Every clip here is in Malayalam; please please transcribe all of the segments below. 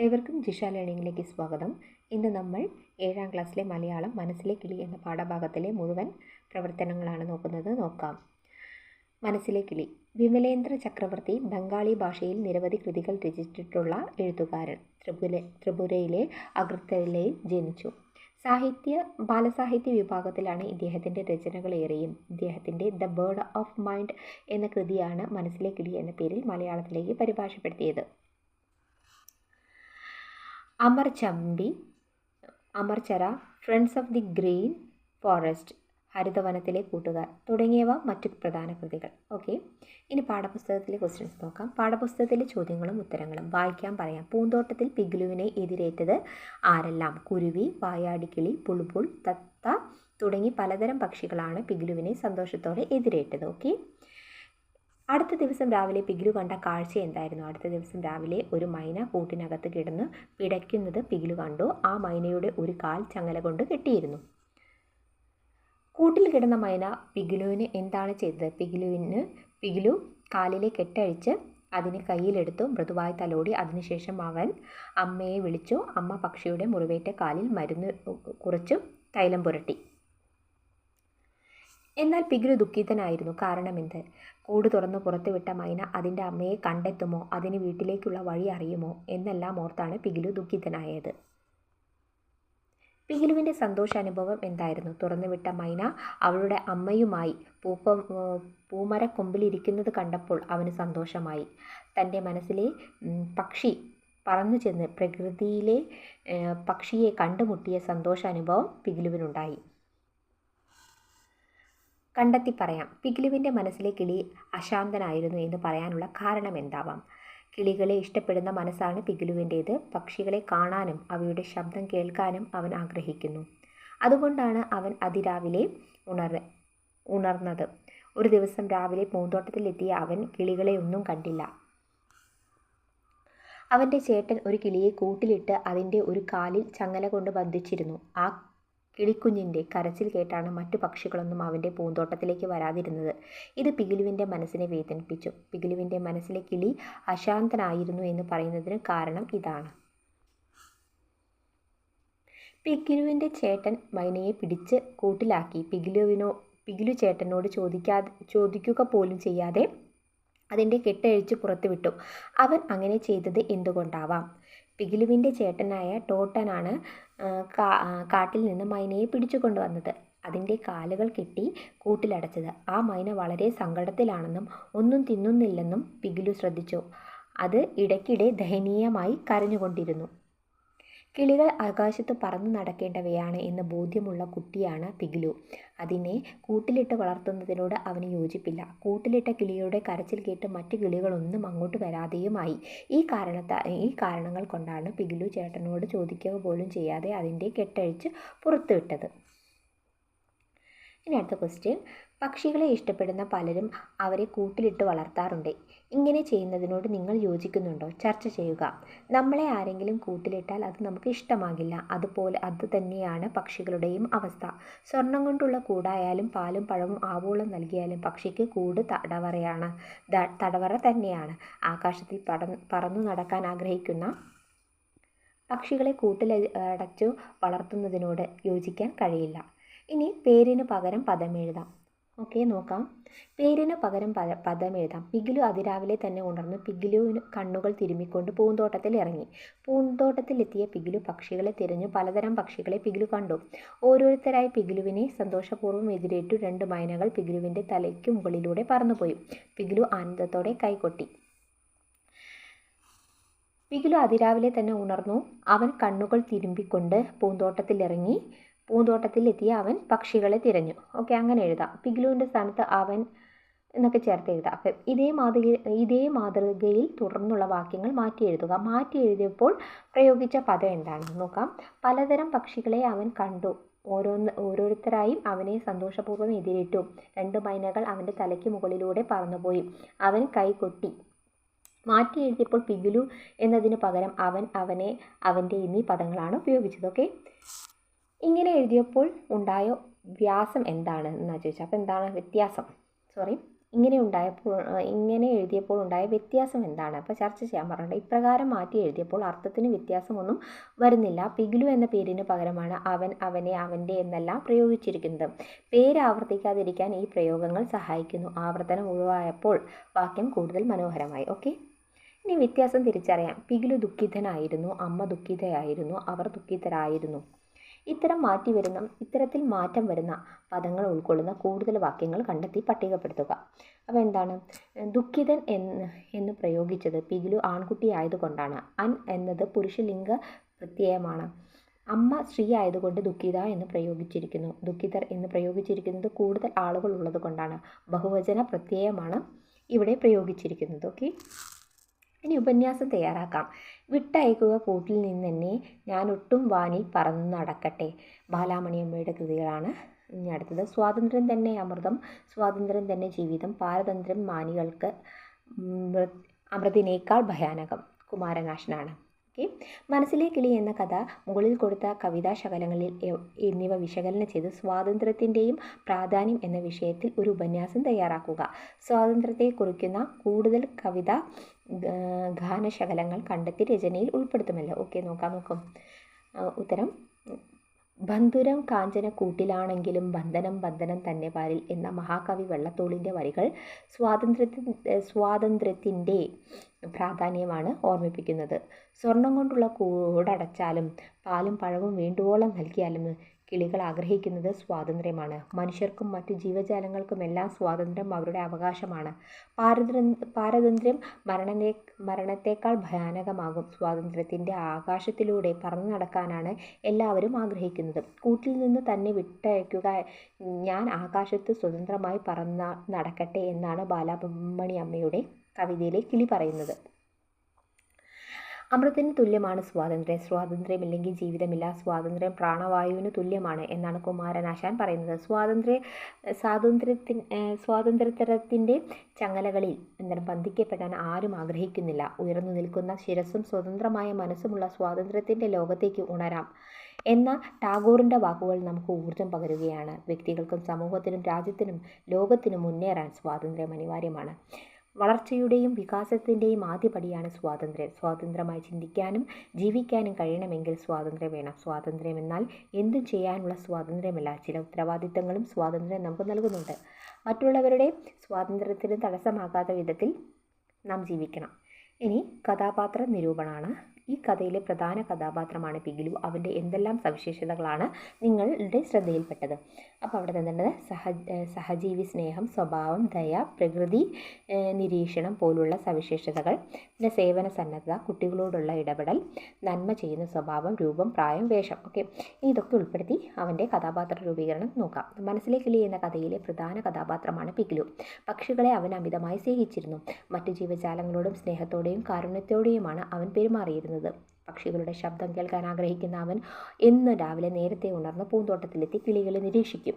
ഏവർക്കും ജിഷ ലേണിംഗിലേക്ക് സ്വാഗതം. ഇന്ന് നമ്മൾ ഏഴാം ക്ലാസ്സിലെ മലയാളം മനസ്സിലെ കിളി എന്ന പാഠഭാഗത്തിലെ മുഴുവൻ പ്രവർത്തനങ്ങളാണ് നോക്കുന്നത്. നോക്കാം. മനസ്സിലെ കിളി വിമലേന്ദ്ര ചക്രവർത്തി ബംഗാളി ഭാഷയിൽ നിരവധി കൃതികൾ രചിച്ചിട്ടുള്ള എഴുത്തുകാരൻ ത്രിപുര ത്രിപുരയിലെ അഗർത്തലയിൽ ജനിച്ചു. സാഹിത്യ ബാലസാഹിത്യ വിഭാഗത്തിലാണ് ഇദ്ദേഹത്തിന്റെ രചനകളേറെയും ഇദ്ദേഹത്തിന്റെ ദ ബേർഡ് ഓഫ് മൈൻഡ് എന്ന കൃതിയാണ് മനസ്സിലെ കിളി എന്ന പേരിൽ മലയാളത്തിലേക്ക് പരിഭാഷപ്പെടുത്തിയത്. Amar ചമ്പി അമർചര friends of the green forest ഹരിതവനത്തിലെ കൂട്ടുകാർ തുടങ്ങിയവ മറ്റു പ്രധാന കൃതികൾ. ഓക്കെ ഇനി പാഠപുസ്തകത്തിലെ ക്വസ്റ്റ്യൻസ് നോക്കാം. പാഠപുസ്തകത്തിലെ ചോദ്യങ്ങളും ഉത്തരങ്ങളും വായിക്കാൻ പറയാം. പൂന്തോട്ടത്തിൽ പിഗ്ലുവിനെ എതിരേറ്റത് ആരെല്ലാം? കുരുവി വായാടിക്കിളി പുൾപുൾ തത്ത തുടങ്ങി പലതരം പക്ഷികളാണ് പിഗ്ലുവിനെ സന്തോഷത്തോടെ എതിരേറ്റത്. ഓക്കെ അടുത്ത ദിവസം രാവിലെ പിഗ്ലു കണ്ട കാഴ്ച എന്തായിരുന്നു? അടുത്ത ദിവസം രാവിലെ ഒരു മൈന കൂട്ടിനകത്ത് കിടന്ന് പിടയ്ക്കുന്നത് പിഗ്ലു കണ്ടു. ആ മൈനയുടെ ഒരു കാൽ ചങ്ങല കൊണ്ട് കെട്ടിയിരുന്നു. കൂട്ടിൽ കിടന്ന മൈന പിഗ്ലുവിന് എന്താണ് ചെയ്തത്? പിഗ്ലുവിന് പിഗ്ലു കാലിലെ കെട്ടഴിച്ച് അതിന് കയ്യിലെടുത്തു മൃദുവായി തലോടി. അതിനുശേഷം അവൻ അമ്മയെ വിളിച്ചു. അമ്മ പക്ഷിയുടെ മുറിവേറ്റ കാലിൽ മരുന്ന് കുറച്ചു തൈലം പുരട്ടി. എന്നാൽ പിഗ്ലു ദുഃഖിതനായിരുന്നു. കാരണമെന്ത് കൂട് തുറന്ന് പുറത്തുവിട്ട മൈന അതിന്റെ അമ്മയെ കണ്ടെത്തുമോ? അതിന് വീട്ടിലേക്കുള്ള വഴി അറിയുമോ? എന്നെല്ലാം ഓർത്താണ് പിഗിലു ദുഃഖിതനായത്. പിഗിലുവിന്റെ സന്തോഷാനുഭവം എന്തായിരുന്നു? തുറന്നുവിട്ട മൈന അവളുടെ അമ്മയുമായി പൂക്ക പൂമരക്കൊമ്പിലിരിക്കുന്നത് കണ്ടപ്പോൾ അവന് സന്തോഷമായി. തന്റെ മനസ്സിലെ പക്ഷി പറന്നു ചെന്ന് പ്രകൃതിയിലെ പക്ഷിയെ കണ്ടുമുട്ടിയ സന്തോഷാനുഭവം പിഗിലുവിനുണ്ടായി കണ്ടെത്തി പറയാം. പിഗ്ലുവിന്റെ മനസ്സിലെ കിളി അശാന്തനായിരുന്നു എന്ന് പറയാനുള്ള കാരണം എന്താവാം? കിളികളെ ഇഷ്ടപ്പെടുന്ന മനസ്സാണ് പിഗ്ലുവിന്റേത്. പക്ഷികളെ കാണാനും അവയുടെ ശബ്ദം കേൾക്കാനും അവൻ ആഗ്രഹിക്കുന്നു. അതുകൊണ്ടാണ് അവൻ അതിരാവിലെ ഉണർ ഉണർന്നത്. ഒരു ദിവസം രാവിലെ പൂന്തോട്ടത്തിലെത്തിയ അവൻ കിളികളെ ഒന്നും കണ്ടില്ല. അവന്റെ ചേട്ടൻ ഒരു കിളിയെ കൂട്ടിലിട്ട് അതിന്റെ ഒരു കാലിൽ ചങ്ങല കൊണ്ട് ബന്ധിച്ചിരുന്നു. ആ കിളിക്കുഞ്ഞിന്റെ കരച്ചിൽ കേട്ടാണ് മറ്റു പക്ഷികളൊന്നും അവന്റെ പൂന്തോട്ടത്തിലേക്ക് വരാതിരുന്നത്. ഇത് പിഗിലുവിന്റെ മനസ്സിനെ വേദനിപ്പിച്ചു. പിഗിലുവിന്റെ മനസ്സിലെ കിളി അശാന്തനായിരുന്നു എന്ന് പറയുന്നതിന് കാരണം ഇതാണ്. പിഗിലുവിന്റെ ചേട്ടൻ മൈനയെ പിടിച്ച് കൂട്ടിലാക്കി. പിഗിലുവിനോ പിഗിലു ചേട്ടനോട് ചോദിക്കാതെ ചോദിക്കുക പോലും ചെയ്യാതെ അതിന്റെ കെട്ടഴിച്ച് പുറത്തുവിട്ടു. അവൻ അങ്ങനെ ചെയ്തത് എന്തുകൊണ്ടാവാം? പിഗിലുവിന്റെ ചേട്ടനായ ടോട്ടനാണ് കാട്ടിൽ നിന്ന് മൈനയെ പിടിച്ചു കൊണ്ടുവന്നത്. അതിന്റെ കാലുകൾ കെട്ടി കൂട്ടിലടച്ചത്. ആ മൈന വളരെ സങ്കടത്തിലാണെന്നും ഒന്നും തിന്നുന്നില്ലെന്നും പിഗിലു ശ്രദ്ധിച്ചു. അത് ഇടയ്ക്കിടെ ദയനീയമായി കരഞ്ഞുകൊണ്ടിരുന്നു. കിളികൾ ആകാശത്ത് പറന്നു നടക്കേണ്ടവയാണ് എന്ന ബോധ്യമുള്ള കുട്ടിയാണ് പിഗ്ലു. അതിനെ കൂട്ടിലിട്ട് വളർത്തുന്നതിനോട് അവന് യോജിപ്പില്ല. കൂട്ടിലിട്ട കിളിയുടെ കരച്ചിൽ കേട്ട് മറ്റു കിളികളൊന്നും അങ്ങോട്ട് വരാതെയുമായി. ഈ കാരണത്താൽ ഈ കാരണങ്ങൾ കൊണ്ടാണ് പിഗ്ലു ചേട്ടനോട് ചോദിക്കുക പോലും ചെയ്യാതെ അതിന്റെ കെട്ടഴിച്ച് പുറത്തുവിട്ടത്. ഇനി അടുത്ത ക്വസ്റ്റ്യൻ പക്ഷികളെ ഇഷ്ടപ്പെടുന്ന പലരും അവരെ കൂട്ടിലിട്ട് വളർത്താറുണ്ട്. ഇങ്ങനെ ചെയ്യുന്നതിനോട് നിങ്ങൾ യോജിക്കുന്നുണ്ടോ? ചർച്ച ചെയ്യുക. നമ്മളെ ആരെങ്കിലും കൂട്ടിലിട്ടാൽ അത് നമുക്ക് ഇഷ്ടമാകില്ല. അതുപോലെ അത് തന്നെയാണ് പക്ഷികളുടെയും അവസ്ഥ. സ്വർണം കൊണ്ടുള്ള കൂടായാലും പാലും പഴവും ആവോളം നൽകിയാലും പക്ഷിക്ക് കൂട് തടവറയാണ്. തടവറ തന്നെയാണ്. ആകാശത്തിൽ പറന്നു നടക്കാൻ ആഗ്രഹിക്കുന്ന പക്ഷികളെ കൂട്ടിൽ അടച്ചു വളർത്തുന്നതിനോട് യോജിക്കാൻ കഴിയില്ല. ഇനി പേരിന് പകരം പദം ഓക്കെ നോക്കാം. പേരിന് പകരം പദ എഴുതാം. പിഗിലു അതിരാവിലെ തന്നെ ഉണർന്നു പിഗിലുവിന് കണ്ണുകൾ തിരുമ്മിക്കൊണ്ട് പൂന്തോട്ടത്തിൽ ഇറങ്ങി. പൂന്തോട്ടത്തിലെത്തിയ പിഗിലു പക്ഷികളെ തിരഞ്ഞു പലതരം പക്ഷികളെ പിഗിലു കണ്ടു. ഓരോരുത്തരായി പിഗിലുവിനെ സന്തോഷപൂർവം എതിരേറ്റു. രണ്ട് മൈനകൾ പിഗിലുവിന്റെ തലയ്ക്ക് മുകളിലൂടെ പറന്നുപോയി. പിഗിലു ആനന്ദത്തോടെ കൈകൊട്ടി. പിഗിലു അതിരാവിലെ തന്നെ ഉണർന്നു. അവൻ കണ്ണുകൾ തിരുമ്പിക്കൊണ്ട് പൂന്തോട്ടത്തിലിറങ്ങി. പൂന്തോട്ടത്തിലെത്തിയ അവൻ പക്ഷികളെ തിരഞ്ഞു. ഓക്കെ അങ്ങനെ എഴുതാം. പിഗ്ലുവിന്റെ സ്ഥാനത്ത് അവൻ എന്നൊക്കെ ചേർത്ത് എഴുതാം. അപ്പം ഇതേ മാതൃക ഇതേ മാതൃകയിൽ തുടർന്നുള്ള വാക്യങ്ങൾ മാറ്റി എഴുതുക. മാറ്റി എഴുതിയപ്പോൾ പ്രയോഗിച്ച പദം എന്താണെന്ന് നോക്കാം. പലതരം പക്ഷികളെ അവൻ കണ്ടു. ഓരോന്ന് ഓരോരുത്തരായും അവനെ സന്തോഷപൂർവം എതിരിട്ടു. രണ്ട് മൈനകൾ അവന്റെ തലയ്ക്ക് മുകളിലൂടെ പറന്നുപോയി. അവൻ കൈകൊട്ടി മാറ്റി എഴുതിയപ്പോൾ പിഗുലു എന്നതിന് പകരം അവൻ അവനെ അവന്റെ എന്നീ പദങ്ങളാണ് ഉപയോഗിച്ചത്. ഓക്കെ ഇങ്ങനെ എഴുതിയപ്പോൾ ഉണ്ടായ വ്യാസം എന്താണ് എന്നാ ചോദിച്ചാൽ അപ്പോൾ എന്താണ് വ്യത്യാസം? സോറി ഇങ്ങനെ ഉണ്ടായപ്പോൾ ഇങ്ങനെ എഴുതിയപ്പോൾ ഉണ്ടായ വ്യത്യാസം എന്താണ്? അപ്പോൾ ചർച്ച ചെയ്യാൻ പറഞ്ഞിട്ടുണ്ട്. ഇപ്രകാരം മാറ്റി എഴുതിയപ്പോൾ അർത്ഥത്തിന് വ്യത്യാസമൊന്നും വരുന്നില്ല. പിഗിലു എന്ന പേരിന് പകരമാണ് അവൻ അവനെ അവന്റെ എന്നെല്ലാം പ്രയോഗിച്ചിരിക്കുന്നത്. പേര് ആവർത്തിക്കാതിരിക്കാൻ ഈ പ്രയോഗങ്ങൾ സഹായിക്കുന്നു. ആവർത്തനം ഒഴിവായപ്പോൾ വാക്യം കൂടുതൽ മനോഹരമായി. ഓക്കെ ഇനി വ്യത്യാസം തിരിച്ചറിയാം. പിഗിലു ദുഃഖിതനായിരുന്നു. അമ്മ ദുഃഖിതയായിരുന്നു. അവർ ദുഃഖിതരായിരുന്നു. ഇത്തരം മാറ്റി വരുന്ന ഇത്തരത്തിൽ മാറ്റം വരുന്ന പദങ്ങൾ ഉൾക്കൊള്ളുന്ന കൂടുതൽ വാക്യങ്ങൾ കണ്ടെത്തി പട്ടികപ്പെടുത്തുക. അപ്പോൾ എന്താണ്? ദുഃഖിതൻ എന്ന് എന്ന് പ്രയോഗിച്ചത് പിഗിലു ആൺകുട്ടി ആയതുകൊണ്ടാണ്. അൻ എന്നത് പുരുഷലിംഗ പ്രത്യയമാണ്. അമ്മ സ്ത്രീ ആയതുകൊണ്ട് ദുഃഖിത എന്ന് പ്രയോഗിച്ചിരിക്കുന്നു. ദുഃഖിതർ എന്ന് പ്രയോഗിച്ചിരിക്കുന്നത് കൂടുതൽ ആളുകൾ ഉള്ളത് കൊണ്ടാണ് ബഹുവചന പ്രത്യയമാണ് ഇവിടെ പ്രയോഗിച്ചിരിക്കുന്നത്. ഓക്കെ? ഇനി ഉപന്യാസം തയ്യാറാക്കാം. വിട്ടയക്കുക കൂട്ടിൽ നിന്ന് തന്നെ ഞാൻ ഒട്ടും വാനിൽ പറന്നു നടക്കട്ടെ. ബാലാമണിയമ്മയുടെ കൃതികളാണ് ഇനി അടുത്തത്. സ്വാതന്ത്ര്യം തന്നെ അമൃതം. സ്വാതന്ത്ര്യം തന്നെ ജീവിതം. പാരതന്ത്ര്യം മാനികൾക്ക് അമൃതിനേക്കാൾ ഭയാനകം. കുമാരനാശനാണ്. ഓക്കെ. മനസ്സിലെ കിളി എന്ന കഥ മുകളിൽ കൊടുത്ത കവിതാ ശകലങ്ങളിൽ എന്നിവ വിശകലനം ചെയ്ത് സ്വാതന്ത്ര്യത്തിന്റെയും പ്രാധാന്യം എന്ന വിഷയത്തിൽ ഒരു ഉപന്യാസം തയ്യാറാക്കുക. സ്വാതന്ത്ര്യത്തെ കുറിക്കുന്ന കൂടുതൽ കവിത ഗാനശകലങ്ങൾ കണ്ടെത്തി രചനയിൽ ഉൾപ്പെടുത്തുമല്ലോ. ഓക്കെ നോക്കാം നോക്കാം. ഉത്തരം. ബന്ധുരം കാഞ്ചന കൂട്ടിലാണെങ്കിലും ബന്ധനം ബന്ധനം തന്നെ പാലിൽ എന്ന മഹാകവി വെള്ളത്തോളിന്റെ വരികൾ സ്വാതന്ത്ര്യത്തി സ്വാതന്ത്ര്യത്തിന്റെ പ്രാധാന്യമാണ് ഓർമ്മിപ്പിക്കുന്നത്. സ്വർണം കൊണ്ടുള്ള കൂടടച്ചാലും പാലും പഴവും വേണ്ടുവോളം നൽകിയാലും കിളികൾ ആഗ്രഹിക്കുന്നത് സ്വാതന്ത്ര്യമാണ്. മനുഷ്യർക്കും മറ്റു ജീവജാലങ്ങൾക്കുമെല്ലാം സ്വാതന്ത്ര്യം അവരുടെ അവകാശമാണ്. പാരതന്ത്ര്യം പാരതന്ത്ര്യം മരണനെ മരണത്തേക്കാൾ ഭയാനകമാകും. സ്വാതന്ത്ര്യത്തിന്റെ ആകാശത്തിലൂടെ പറന്നു നടക്കാനാണ് എല്ലാവരും ആഗ്രഹിക്കുന്നത്. കൂട്ടിൽ നിന്ന് തന്നെ വിട്ടയക്കുക ഞാൻ ആകാശത്ത് സ്വതന്ത്രമായി പറന്ന നടക്കട്ടെ എന്നാണ് ബാലാബ്രഹ്മണി അമ്മയുടെ കവിതയിലെ കിളി പറയുന്നത്. അമൃതത്തിന് തുല്യമാണ് സ്വാതന്ത്ര്യം. സ്വാതന്ത്ര്യമില്ലെങ്കിൽ ജീവിതമില്ല. സ്വാതന്ത്ര്യം പ്രാണവായുവിന് തുല്യമാണ് എന്നാണ് കുമാരനാശാൻ പറയുന്നത്. സ്വാതന്ത്ര്യ സ്വാതന്ത്ര്യത്തിൻ സ്വാതന്ത്ര്യത്തരത്തിന്റെ ചങ്ങലകളിൽ എന്താണ് ബന്ധിക്കപ്പെടാൻ ആരും ആഗ്രഹിക്കുന്നില്ല. ഉയർന്നു നിൽക്കുന്ന ശിരസും സ്വതന്ത്രമായ മനസ്സുമുള്ള സ്വാതന്ത്ര്യത്തിന്റെ ലോകത്തേക്ക് ഉണരാം എന്ന ടാഗോറിന്റെ വാക്കുകൾ നമുക്ക് ഊർജം പകരുകയാണ്. വ്യക്തികൾക്കും സമൂഹത്തിനും രാജ്യത്തിനും ലോകത്തിനും മുന്നേറാൻ സ്വാതന്ത്ര്യം അനിവാര്യമാണ്. വളർച്ചയുടെയും വികാസത്തിന്റെയും ആദ്യപടിയാണ് സ്വാതന്ത്ര്യം. സ്വാതന്ത്ര്യമായി ചിന്തിക്കാനും ജീവിക്കാനും കഴിയണമെങ്കിൽ സ്വാതന്ത്ര്യം വേണം. സ്വാതന്ത്ര്യം എന്നാൽ എന്തും ചെയ്യാനുള്ള സ്വാതന്ത്ര്യമല്ല. ചില ഉത്തരവാദിത്തങ്ങളും സ്വാതന്ത്ര്യം നമുക്ക് നൽകുന്നുണ്ട്. മറ്റുള്ളവരുടെ സ്വാതന്ത്ര്യത്തിന് തടസ്സമാകാത്ത വിധത്തിൽ നാം ജീവിക്കണം. ഇനി കഥാപാത്ര നിരൂപണമാണ് ഈ കഥയിലെ പ്രധാന കഥാപാത്രമാണ് പിഗിലു. അവന്റെ എന്തെല്ലാം സവിശേഷതകളാണ് നിങ്ങളുടെ ശ്രദ്ധയിൽപ്പെട്ടത്? അപ്പോൾ അവിടെ തന്നിട്ടുണ്ട് സഹ സഹജീവി സ്നേഹം സ്വഭാവം ദയ പ്രകൃതി നിരീക്ഷണം പോലുള്ള സവിശേഷതകൾ. പിന്നെ സേവന സന്നദ്ധത കുട്ടികളോടുള്ള ഇടപെടൽ നന്മ ചെയ്യുന്ന സ്വഭാവം രൂപം പ്രായം വേഷം. ഓക്കെ. ഇതൊക്കെ ഉൾപ്പെടുത്തി അവന്റെ കഥാപാത്ര രൂപീകരണം നോക്കാം. മനസ്സിലേക്ക് കിളി എന്ന കഥയിലെ പ്രധാന കഥാപാത്രമാണ് പിഗിലു. പക്ഷികളെ അവൻ അമിതമായി സ്നേഹിച്ചിരുന്നു. മറ്റു ജീവജാലങ്ങളോടും സ്നേഹത്തോടെയും കാരുണ്യത്തോടെയുമാണ് അവൻ പെരുമാറിയിരുന്നത്. പക്ഷികളുടെ ശബ്ദം കേൾക്കാൻ ആഗ്രഹിക്കുന്ന അവൻ എന്നും രാവിലെ നേരത്തെ ഉണർന്ന് പൂന്തോട്ടത്തിലെത്തി കിളികളെ നിരീക്ഷിക്കും.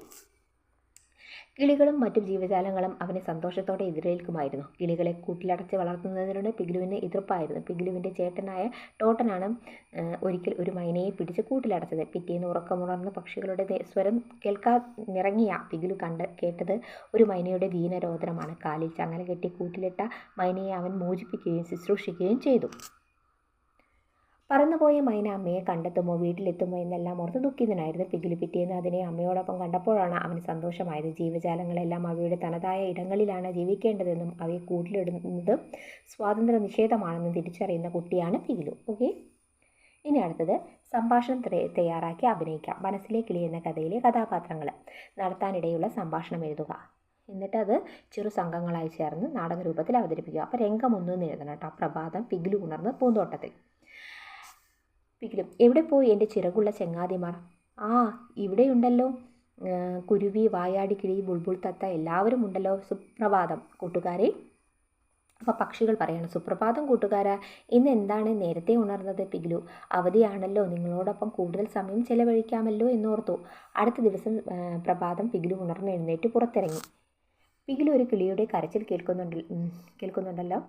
കിളികളും മറ്റു ജീവജാലങ്ങളും അവനെ സന്തോഷത്തോടെ എതിരേൽക്കുമായിരുന്നു. കിളികളെ കൂട്ടിലടച്ച് വളർത്തുന്നതിനോട് പിഗ്ലുവിന് എതിർപ്പായിരുന്നു. പിഗ്ലുവിന്റെ ചേട്ടനായ ടോട്ടനാണ് ഒരിക്കൽ ഒരു മൈനയെ പിടിച്ച് കൂട്ടിലടച്ചത്. പിറ്റേന്ന് ഉറക്കമുണർന്ന് പക്ഷികളുടെ സ്വരം കേൾക്കാനിറങ്ങിയ പിഗ്ലു കണ്ട് കേട്ടത് ഒരു മൈനയുടെ ദീനരോധനമാണ് കാലിൽ ചങ്ങല കെട്ടി കൂട്ടിലിട്ട മൈനയെ അവൻ മോചിപ്പിക്കുകയും ശുശ്രൂഷിക്കുകയും ചെയ്തു. പറന്നുപോയ മൈന അമ്മയെ കണ്ടെത്തുമോ വീട്ടിലെത്തുമോ എന്നെല്ലാം ഓർത്ത് ദുഃഖിതനായിരുന്നു പിഗിലി പിറ്റേന്ന്. അതിനെ അമ്മയോടൊപ്പം കണ്ടപ്പോഴാണ് അവന് സന്തോഷമായത്. ജീവജാലങ്ങളെല്ലാം അവയുടെ തനതായ ഇടങ്ങളിലാണ് ജീവിക്കേണ്ടതെന്നും അവയെ കൂട്ടിലിടുന്നത് സ്വാതന്ത്ര്യ നിഷേധമാണെന്നും തിരിച്ചറിയുന്ന കുട്ടിയാണ് പിഗിലു ഓക്കെ? ഇനി അടുത്തത്. സംഭാഷണം തയ്യാറാക്കി അഭിനയിക്കാം. മനസ്സിലെ കിളി എന്ന കഥയിലെ കഥാപാത്രങ്ങൾ നടത്താനിടയുള്ള സംഭാഷണം എഴുതുക. എന്നിട്ട് അത് ചെറു സംഘങ്ങളായി ചേർന്ന് നാടക രൂപത്തിൽ അവതരിപ്പിക്കുക അപ്പോൾ രംഗമൊന്നും എഴുതണം കേട്ടോ. പ്രഭാതം പിഗിലു ഉണർന്ന് പൂന്തോട്ടത്തിൽ. പിഗിലും എവിടെ പോയി എന്റെ ചിറകുള്ള ചെങ്ങാതിമാർ? ആ ഇവിടെയുണ്ടല്ലോ. കുരുവി വായാടി കിളി ബുൾബുൾ തത്ത എല്ലാവരും ഉണ്ടല്ലോ. സുപ്രഭാതം. കൂട്ടുകാരെ അപ്പോൾ പക്ഷികൾ പറയണം സുപ്രഭാതം കൂട്ടുകാരാ ഇന്ന് എന്താണ് നേരത്തെ ഉണർന്നത് പിഗ്ലു? അവധിയാണല്ലോ നിങ്ങളോടൊപ്പം കൂടുതൽ സമയം ചെലവഴിക്കാമല്ലോ എന്നോർത്തു അടുത്ത ദിവസം പ്രഭാതം പിഗ്ലു ഉണർന്ന് എഴുന്നേറ്റ് പുറത്തിറങ്ങി. പിഗിലു ഒരു കിളിയുടെ കരച്ചിൽ കേൾക്കുന്നുണ്ട് കേൾക്കുന്നുണ്ടല്ലോ.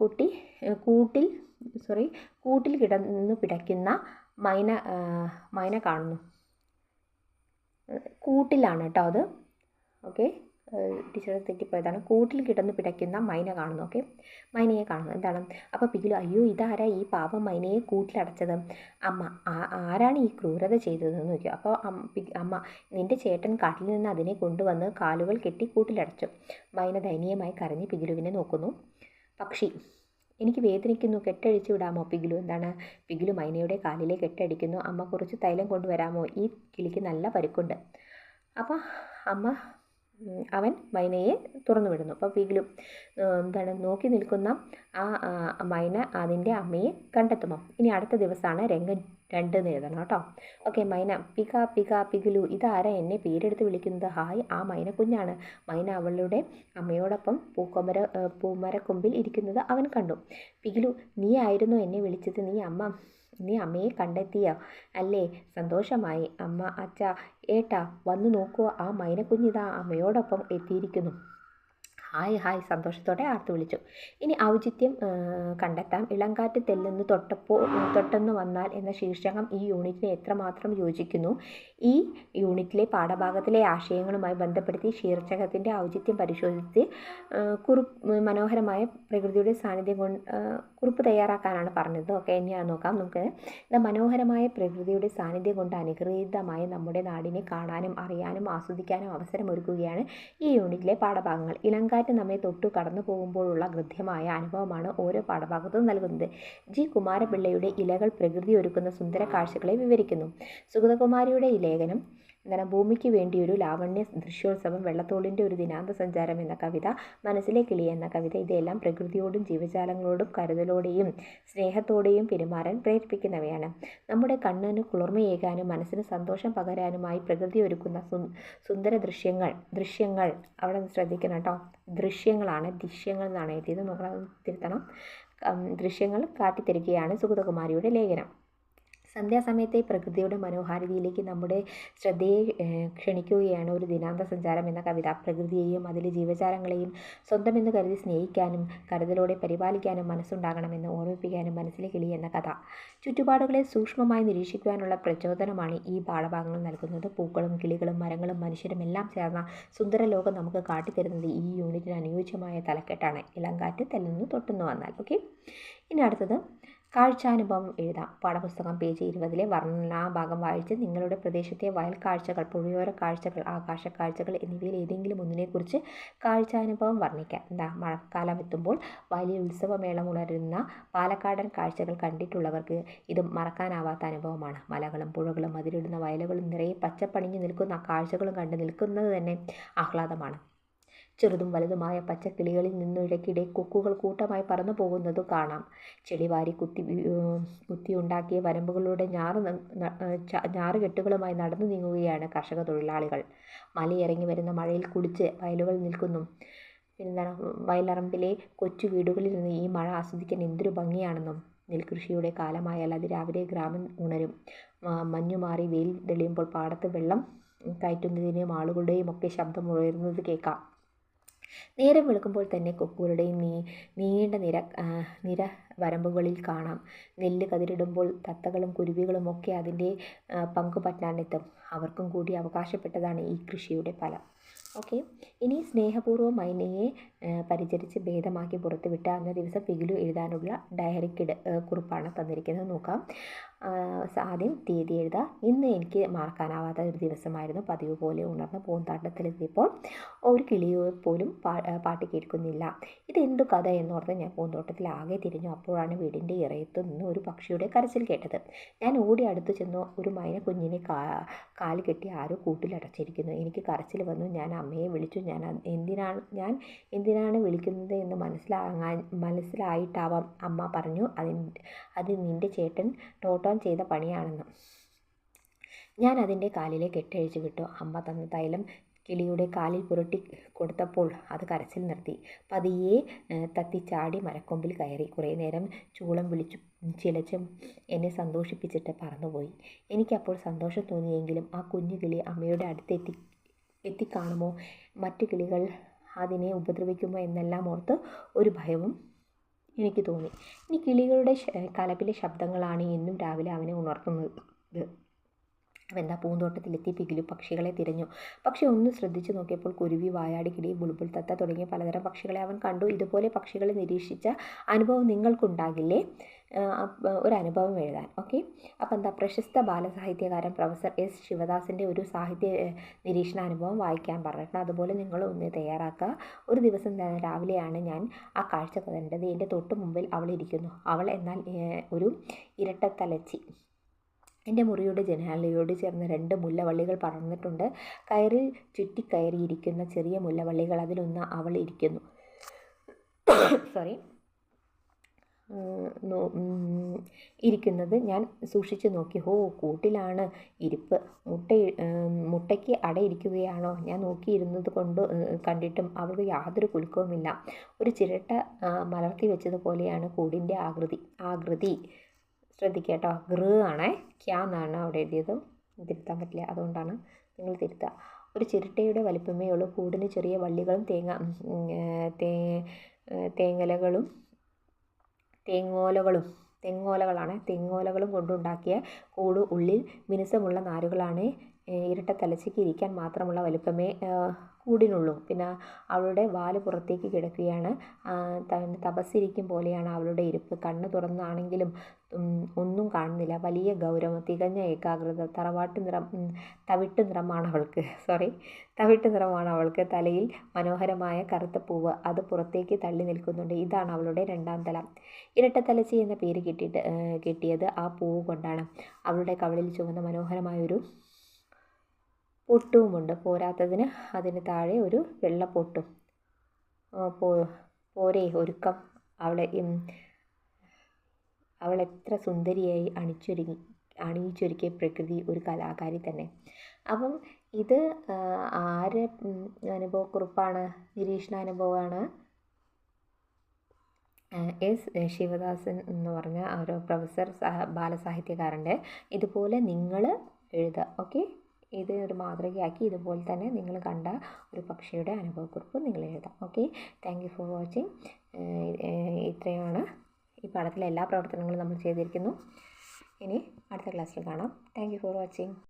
കുട്ടി കൂട്ടിൽ സോറി കൂട്ടിൽ കിടന്നു പിടയ്ക്കുന്ന മൈന മൈന കാണുന്നു. കൂട്ടിലാണ് കേട്ടോ അത്. ഓക്കെ. ടീച്ചർ തെറ്റിപ്പോയതാണ്. കൂട്ടിൽ കിടന്ന് പിടയ്ക്കുന്ന മൈന കാണുന്നു. ഓക്കെ. മൈനയെ കാണുന്നു. എന്താണ്? അപ്പോൾ പിഗിലു അയ്യോ ഇതാരാ ഈ പാവം മൈനയെ കൂട്ടിലടച്ചത്? അമ്മ ആരാണ് ഈ ക്രൂരത ചെയ്തതെന്ന് നോക്കിയോ? അപ്പോൾ അമ്മ നിന്റെ ചേട്ടൻ കാട്ടിൽ നിന്ന് അതിനെ കൊണ്ടുവന്ന് കാലുകൾ കെട്ടി കൂട്ടിലടച്ചു. മൈന ദയനീയമായി കരഞ്ഞ് പിഗിലുവിനെ നോക്കുന്നു. പക്ഷി എനിക്ക് വേദനിക്കുന്നു കെട്ടഴിച്ചു വിടാമോ? പിഗിലു എന്താണ്? പിഗിലു മൈനയുടെ കാലിലെ കെട്ടടിക്കുന്നു. അമ്മ കുറച്ച് തൈലം കൊണ്ടുവരാമോ? ഈ കിളിക്ക് നല്ല പരുക്കുണ്ട്. അപ്പോൾ അമ്മ അവൻ മൈനയെ തുറന്നു വിടുന്നു. അപ്പോൾ പിഗിലു എന്താണ് നോക്കി നിൽക്കുന്ന ആ മൈന അതിന്റെ അമ്മയെ കണ്ടെത്തുമോ ഇനി അടുത്ത ദിവസമാണ് രംഗൻ രണ്ട് എഴുതണം കേട്ടോ. ഓക്കെ മൈന പിക പിക പിഗിലു ഇതാരാ എന്നെ പേരെടുത്ത് വിളിക്കുന്നത്? ഹായ് ആ മൈന കുഞ്ഞാണ്. മൈന അവളുടെ അമ്മയോടൊപ്പം പൂക്കൊമര പൂമരക്കൊമ്പിൽ ഇരിക്കുന്നത് അവൻ കണ്ടു. പിഗിലു നീ ആയിരുന്നു എന്നെ വിളിച്ചത്. നീ അമ്മ നീ അമ്മയെ കണ്ടെത്തിയോ. അല്ലേ? സന്തോഷമായി. അമ്മ അച്ഛ ഏട്ടാ വന്നു നോക്കൂ. ആ മൈനക്കുഞ്ഞിതാ അമ്മയോടൊപ്പം എത്തിയിരിക്കുന്നു. ഹായ് ഹായ് സന്തോഷത്തോടെ ആർത്തു വിളിച്ചു. ഇനി ഔചിത്യം കണ്ടെത്താം. ഇളങ്കാറ്റ് തെല്ലെന്ന് തൊട്ടപ്പോൾ തൊട്ടെന്ന് വന്നാൽ എന്ന ശീർഷകം ഈ യൂണിറ്റിനെ എത്രമാത്രം യോജിക്കുന്നു? ഈ യൂണിറ്റിലെ പാഠഭാഗത്തിലെ ആശയങ്ങളുമായി ബന്ധപ്പെടുത്തി ശീർഷകത്തിന്റെ ഔചിത്യം പരിശോധിച്ച് കുറിപ്പ് മനോഹരമായ പ്രകൃതിയുടെ സാന്നിധ്യം കൊണ്ട് കുറിപ്പ് തയ്യാറാക്കാനാണ് പറഞ്ഞത്. ഓക്കെ ഇനിയാണ് നോക്കാം. നമുക്ക് ഇത് മനോഹരമായ പ്രകൃതിയുടെ സാന്നിധ്യം കൊണ്ട് അനുഗ്രഹീതമായ നമ്മുടെ നാടിനെ കാണാനും അറിയാനും ആസ്വദിക്കാനും അവസരമൊരുക്കുകയാണ് ഈ യൂണിറ്റിലെ പാഠഭാഗങ്ങൾ. ഇളങ്കാറ്റ് നമ്മെ തൊട്ടു കടന്നു പോകുമ്പോഴുള്ള ഹൃദ്യമായ അനുഭവമാണ് ഓരോ പാഠഭാഗത്തും നൽകുന്നത്. ജി. കുമാരപിള്ളയുടെ ഇലകൾ പ്രകൃതി ഒരുക്കുന്ന സുന്ദര കാഴ്ചകളെ വിവരിക്കുന്നു. സുഗതകുമാരിയുടെ ലേഖനം എന്താണ് ഭൂമിക്ക് വേണ്ടിയൊരു ലാവണ്യ ദൃശ്യോത്സവം വെള്ളത്തോളിന്റെ ഒരു ദിനാന്ത സഞ്ചാരം എന്ന കവിത മനസ്സിലെ കിളി എന്ന കവിത ഇതെല്ലാം പ്രകൃതിയോടും ജീവജാലങ്ങളോടും കരുതലോടെയും സ്നേഹത്തോടെയും പെരുമാറാൻ പ്രേരിപ്പിക്കുന്നവയാണ്. നമ്മുടെ കണ്ണിന് കുളിർമയേകാനും മനസ്സിന് സന്തോഷം പകരാനുമായി പ്രകൃതി ഒരുക്കുന്ന സുന്ദര ദൃശ്യങ്ങൾ ദൃശ്യങ്ങൾ അവിടെ ശ്രദ്ധിക്കണം കേട്ടോ. ദൃശ്യങ്ങളാണ് ദൃശ്യങ്ങൾ എന്നാണ് എഴുതിയത്. നോക്കണം തിരുത്തണം. ദൃശ്യങ്ങൾ കാട്ടിത്തരികയാണ് സുഗതകുമാരിയുടെ ലേഖനം. സന്ധ്യാസമയത്തെ പ്രകൃതിയുടെ മനോഹാരിതയിലേക്ക് നമ്മുടെ ശ്രദ്ധയെ ക്ഷണിക്കുകയാണ് ഒരു ദിനാന്ത സഞ്ചാരം എന്ന കവിത. പ്രകൃതിയെയും അതിലെ ജീവജാലങ്ങളെയും സ്വന്തമെന്ന് കരുതി സ്നേഹിക്കാനും കരുതലോടെ പരിപാലിക്കാനും മനസ്സുണ്ടാകണമെന്ന് ഓർമ്മിപ്പിക്കാനും മനസ്സിലെ കിളി എന്ന കഥ. ചുറ്റുപാടുകളെ സൂക്ഷ്മമായി നിരീക്ഷിക്കുവാനുള്ള പ്രചോദനമാണ് ഈ പാഠഭാഗങ്ങൾ നൽകുന്നത്. പൂക്കളും കിളികളും മരങ്ങളും മനുഷ്യരും എല്ലാം ചേർന്ന സുന്ദര ലോകം നമുക്ക് കാട്ടിത്തരുന്നത് ഈ യൂണിറ്റിന് അനുയോജ്യമായ തലക്കെട്ടാണ്. ഇളങ്കാറ്റ് തെല്ലുന്നു തൊട്ടുന്നു വന്നാൽ ഓക്കെ? ഇനി അടുത്തത്. കാഴ്ചാനുഭവം എഴുതാം. പാഠപുസ്തകം പേജ് ഇരുപതിലെ വർണനാ ഭാഗം വായിച്ച് നിങ്ങളുടെ പ്രദേശത്തെ വയൽ കാഴ്ചകൾ പുഴയോര കാഴ്ചകൾ ആകാശ കാഴ്ചകൾ എന്നിവയിൽ ഏതെങ്കിലും ഒന്നിനെക്കുറിച്ച് കാഴ്ചാനുഭവം വർണിക്കാം. എന്താ മഴക്കാലം എത്തുമ്പോൾ വലിയ ഉത്സവമേളം ഉണരുന്ന പാലക്കാടൻ കാഴ്ചകൾ കണ്ടിട്ടുള്ളവർക്ക് ഇത് മറക്കാനാവാത്ത അനുഭവമാണ്. മലകളും പുഴകളും അതിരിടുന്ന വയലുകളും നിറയെ പച്ചപ്പണിഞ്ഞു നിൽക്കുന്ന കാഴ്ചകളും കണ്ട് നിൽക്കുന്നത് തന്നെ ആഹ്ലാദമാണ്. ചെറുതും വലുതുമായ പച്ചക്കിളികളിൽ നിന്നും ഇടയ്ക്കിടെ കൊക്കുകൾ കൂട്ടമായി പറന്നു പോകുന്നത് കാണാം. ചെളിവാരി കുത്തി കുത്തിയുണ്ടാക്കിയ വരമ്പുകളുടെ ഞാറ് ഞാറുകെട്ടുകളുമായി നടന്നു നീങ്ങുകയാണ് കർഷക തൊഴിലാളികൾ. മലയിറങ്ങി വരുന്ന മഴയിൽ കുളിച്ച് വയലുകൾ നിൽക്കുന്നു. പിന്നെന്താണ് വയലറമ്പിലെ കൊച്ചു വീടുകളിൽ നിന്ന് ഈ മഴ ആസ്വദിക്കാൻ എന്തൊരു ഭംഗിയാണെന്നും നെൽകൃഷിയുടെ കാലമായാൽ അത് രാവിലെ ഗ്രാമം ഉണരും. മഞ്ഞുമാറി മഞ്ഞു മാറി വെയിൽ തെളിയുമ്പോൾ പാടത്ത് വെള്ളം കയറ്റുന്നതിനും ആളുകളുടെയും ഒക്കെ ശബ്ദം ഉയരുന്നത് കേൾക്കാം. നേരം വെളുക്കുമ്പോൾ തന്നെ കൊക്കുകളുടെയും നീ നീണ്ട നിര നിര വരമ്പുകളിൽ കാണാം. നെല്ല് കതിരിടുമ്പോൾ തത്തകളും കുരുവികളും ഒക്കെ അതിന്റെ പങ്കു പറ്റാനെത്തും അവർക്കും കൂടി അവകാശപ്പെട്ടതാണ് ഈ കൃഷിയുടെ ഫലം. ഓക്കെ. ഇനി സ്നേഹപൂർവം മൈനയെ പരിചരിച്ച് ഭേദമാക്കി പുറത്തുവിട്ട അന്ന ദിവസം പിഗിലു എഴുതാനുള്ള ഡയറിക്കിട് കുറിപ്പാണ് തന്നിരിക്കുന്നത്. നോക്കാം. ആദ്യം തീയതി എഴുതുക ഇന്ന് എനിക്ക് മറക്കാനാവാത്ത ഒരു ദിവസമായിരുന്നു പതിവ് പോലെ ഉണർന്ന് പൂന്താട്ടത്തിലെത്തിയപ്പോൾ ഒരു കിളിയോ പോലും പാട്ട് കേൾക്കുന്നില്ല. ഇതെന്തു കഥ എന്നോർത്ത് ഞാൻ പൂന്തോട്ടത്തിൽ ആകെ തിരിഞ്ഞു. അപ്പോഴാണ് വീടിന്റെ ഇറയത്ത് നിന്ന് ഒരു പക്ഷിയുടെ കരച്ചിൽ കേട്ടത്. ഞാൻ ഓടി അടുത്ത് ചെന്ന് ഒരു മൈന കുഞ്ഞിനെ കാ കാൽ കെട്ടി ആരോ കൂട്ടിലടച്ചിരിക്കുന്നു. എനിക്ക് കരച്ചിൽ വന്നു. ഞാൻ അമ്മയെ വിളിച്ചു. ഞാൻ എന്തിനാണ് ഞാൻ എന്തിനാണ് വിളിക്കുന്നത് എന്ന് മനസ്സിലാകാൻ മനസ്സിലായിട്ടാവാം. അമ്മ പറഞ്ഞു അതിന് അത് നിന്റെ ചേട്ടൻ നോട്ട് ഓൺ ചെയ്ത പണിയാണെന്ന്. ഞാൻ അതിന്റെ കാലിലെ കെട്ടഴിച്ചു വിട്ടു. അമ്മ തന്ന തൈലം കിളിയുടെ കാലിൽ പുരട്ടി കൊടുത്തപ്പോൾ അത് കരച്ചിൽ നിർത്തി. പതിയെ തത്തിച്ചാടി മരക്കൊമ്പിൽ കയറി. കുറേ നേരം ചൂളം വിളിച്ചു ചിലച്ചും എന്നെ സന്തോഷിപ്പിച്ചിട്ട് പറന്നുപോയി. എനിക്കപ്പോൾ സന്തോഷം തോന്നിയെങ്കിലും ആ കുഞ്ഞു കിളി അമ്മയുടെ അടുത്തെത്തി എത്തിക്കാണുമോ? മറ്റു കിളികൾ അതിനെ ഉപദ്രവിക്കുമോ എന്നെല്ലാം ഓർത്ത് ഒരു ഭയവും എനിക്ക് തോന്നി. ഇനി കിളികളുടെ കലപ്പിലെ ശബ്ദങ്ങളാണ് എന്നും രാവിലെ അവനെ ഉണർത്തുന്നത്. എന്താ പൂന്തോട്ടത്തിലെത്തി പികിലു പക്ഷികളെ തിരഞ്ഞു. പക്ഷെ ഒന്ന് ശ്രദ്ധിച്ചു നോക്കിയപ്പോൾ കുരുവി വായാടി കിടി ബുൾബുൾ തത്ത തുടങ്ങിയ പലതരം പക്ഷികളെ അവൻ കണ്ടു. ഇതുപോലെ പക്ഷികളെ നിരീക്ഷിച്ച അനുഭവം നിങ്ങൾക്കുണ്ടാകില്ലേ? ഒരു അനുഭവം എഴുതാൻ. ഓക്കെ അപ്പോൾ എന്താ പ്രശസ്ത ബാലസാഹിത്യകാരൻ പ്രൊഫസർ എസ് ശിവദാസിന്റെ ഒരു സാഹിത്യ നിരീക്ഷണാനുഭവം വായിക്കാൻ പറഞ്ഞിട്ടുണ്ട്. അതുപോലെ നിങ്ങൾ ഒന്ന് തയ്യാറാക്കുക. ഒരു ദിവസം രാവിലെയാണ് ഞാൻ ആ കാഴ്ച കണ്ടത്. എന്റെ തൊട്ട് മുമ്പിൽ അവൾ ഇരിക്കുന്നു. അവൾ എന്നാൽ ഒരു ഇരട്ടത്തലച്ചി. എന്റെ മുറിയുടെ ജനാലയോട് ചേർന്ന് രണ്ട് മുല്ലവള്ളികൾ പറന്നിട്ടുണ്ട്. കയറിൽ ചുറ്റിക്കയറിയിരിക്കുന്ന ചെറിയ മുല്ലവള്ളികൾ അതിലൊന്ന് അവൾ ഇരിക്കുന്നു. സോറി ഇരിക്കുന്നത്. ഞാൻ സൂക്ഷിച്ചു നോക്കി. ഹോ കൂട്ടിലാണ്. ഇരിപ്പ്. മുട്ട മുട്ടയ്ക്ക് അടയിരിക്കുകയാണോ ഞാൻ നോക്കിയിരുന്നത് കൊണ്ട് കണ്ടിട്ടും അവൾക്ക് യാതൊരു കുലുക്കവുമില്ല. ഒരു ചിരട്ട മലർത്തി വെച്ചതുപോലെയാണ് കൂടിന്റെ ആകൃതി. ആകൃതി. ശ്രദ്ധിക്കേട്ടോ ഗൃ ആണേ. ക്യാ എന്നാണ് അവിടെ എഴുതിയത്. തിരുത്താൻ പറ്റില്ല. അതുകൊണ്ടാണ് നിങ്ങൾ തിരുത്തുക. ഒരു ചിരട്ടയുടെ വലിപ്പമേ ഉള്ളൂ. കൂടിന് ചെറിയ വള്ളികളും തേങ്ങ തേങ്ങലകളും തേങ്ങോലകളും തെങ്ങോലകളാണ്. തെങ്ങോലകളും കൊണ്ടുണ്ടാക്കിയ കൂട് ഉള്ളിൽ മിനുസമുള്ള നാരുകളാണ് ഏ, ഇരട്ട തലച്ചയ്ക്ക് ഇരിക്കാൻ മാത്രമുള്ള വലിപ്പമേ കൂടിനുള്ളൂ പിന്നെ അവളുടെ വാൽ പുറത്തേക്ക് കിടക്കുകയാണ്. തപസ്സിരിക്കും പോലെയാണ് അവളുടെ ഇരിപ്പ്. കണ്ണ് തുറന്നാണെങ്കിലും ഒന്നും കാണുന്നില്ല. വലിയ ഗൗരവം തികഞ്ഞ ഏകാഗ്രത തറവാട്ട് നിറം തവിട്ട് നിറമാണ് അവൾക്ക്. സോറി തവിട്ട് നിറമാണ് അവൾക്ക്. തലയിൽ മനോഹരമായ കറുത്ത പൂവ് അത് പുറത്തേക്ക് തള്ളി നിൽക്കുന്നുണ്ട്. ഇതാണ് അവളുടെ രണ്ടാം തല. ഇരട്ടത്തലച്ചി എന്ന പേര് കിട്ടിയിട്ട് കിട്ടിയത് ആ പൂവ് കൊണ്ടാണ്. അവളുടെ കവളിൽ ചുവന്ന മനോഹരമായൊരു പൊട്ടുമുണ്ട് പോരാത്തതിന് അതിന് താഴെ ഒരു വെള്ള പൊട്ടും പോരെ ഒരുക്കം. അവളെ അവൾ എത്ര സുന്ദരിയായി അണിച്ചൊരുങ്ങി അണിയിച്ചൊരുക്കിയ പ്രകൃതി ഒരു കലാകാരി തന്നെ. അപ്പം ഇത് ആര് അനുഭവക്കുറിപ്പാണ്? നിരീക്ഷണാനുഭവമാണ് എസ് ശിവദാസൻ എന്ന് പറഞ്ഞ ഒരു പ്രൊഫസർ സഹ ബാലസാഹിത്യകാരന്റെ. ഇതുപോലെ നിങ്ങൾ എഴുതുക ഓക്കെ? ഇത് ഒരു മാതൃകയാക്കി ഇതുപോലെ തന്നെ നിങ്ങൾ കണ്ട ഒരു പക്ഷിയുടെ അനുഭവക്കുറിപ്പ് നിങ്ങൾ എഴുതാം. Okay thank you for watching ഇത്രയാണ് ഈ പാഠത്തിലെ എല്ലാ പ്രവർത്തനങ്ങളും നമ്മൾ ചെയ്തിരിക്കുന്നു. ഇനി അടുത്ത ക്ലാസ്സിൽ കാണാം. Thank you for watching